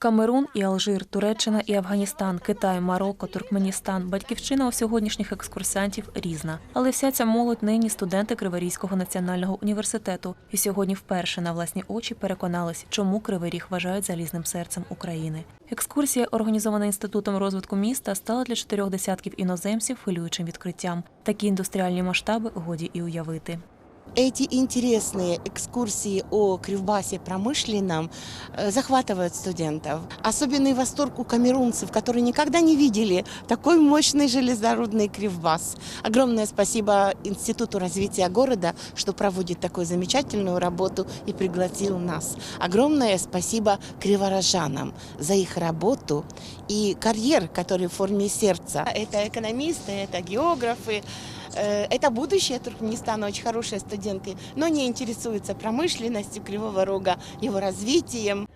Камерун і Алжир, Туреччина і Афганістан, Китай, Марокко, Туркменістан. Батьківщина у сьогоднішніх екскурсантів різна. Але вся ця молодь нині студенти Криворізького національного університету. І сьогодні вперше на власні очі переконались, чому Кривий Ріг вважають залізним серцем України. Екскурсія, організована інститутом розвитку міста, стала для чотирьох десятків іноземців хвилюючим відкриттям. Такі індустріальні масштаби годі і уявити. Эти интересные экскурсии о Кривбасе промышленном э, захватывают студентов. Особенный восторг у камерунцев, которые никогда не видели такой мощный железнодорожный Кривбас. Огромное спасибо Институту развития города, что проводит такую замечательную работу и пригласил нас. Огромное спасибо криворожанам за их работу и карьер, который в форме сердца. Это экономисты, это географы, Это будущее Туркменистана, очень хорошие студенты, но не интересуются промышленностью Кривого Рога, его развитием.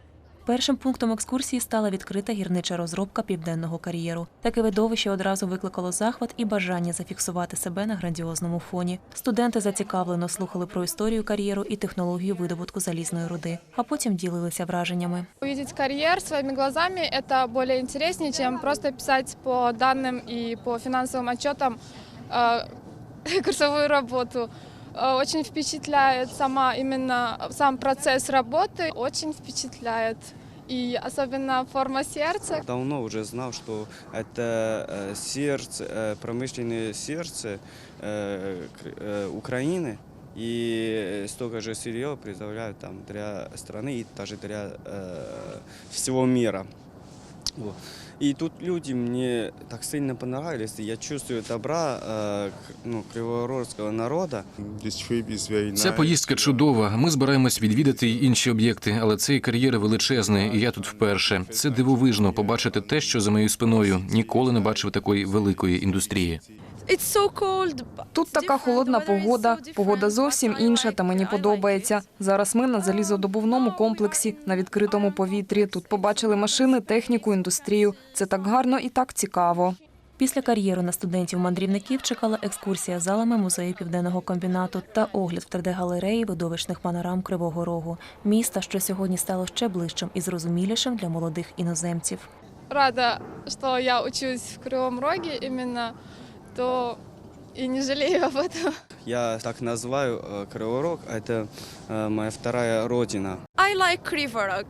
Першим пунктом екскурсії стала відкрита гірнича розробка південного кар'єру. Таке видовище одразу викликало захват і бажання зафіксувати себе на грандіозному фоні. Студенти зацікавлено слухали про історію кар'єру і технологію видобутку залізної руди, а потім ділилися враженнями. Увидеть карьер своими глазами – это более интереснее, чем просто писать по данным и по финансовым отчетам э, курсовую работу. Э, Очень впечатляет сама именно сам процесс работы, очень впечатляет. И особенно форма сердца, Давно уже знал, что это э, сердце, э, промышленное сердце э, к- э, Украины. И столько же сырья представляют там для страны и даже для э, всего мира. Вот. И тут люди мне так сильно понравились. и Я чувствую добра э, ну, криворожского народа. Ця поїздка чудова. Ми збираємось відвідати й інші об'єкти, але цей кар'єр величезний, і я тут вперше. Це дивовижно побачити те, що за моєю спиною. Ніколи не бачив такої великої індустрії. Тут така холодна погода. Погода зовсім інша, та мені подобається. Зараз ми на залізодобувному комплексі на відкритому повітрі. Тут побачили машини, техніку, індустрію. Це так гарно і так цікаво. Після кар'єру на студентів-мандрівників чекала екскурсія залами музею південного комбінату та огляд в 3D-галереї видовищних панорам Кривого Рогу, міста, що сьогодні стало ще ближчим і зрозумілішим для молодих іноземців. рада, что я учусь в Кривом Роге именно, то и не жалею об этом. Я так называю э, Криворог. Это э, моя вторая родина. I like Krivorog.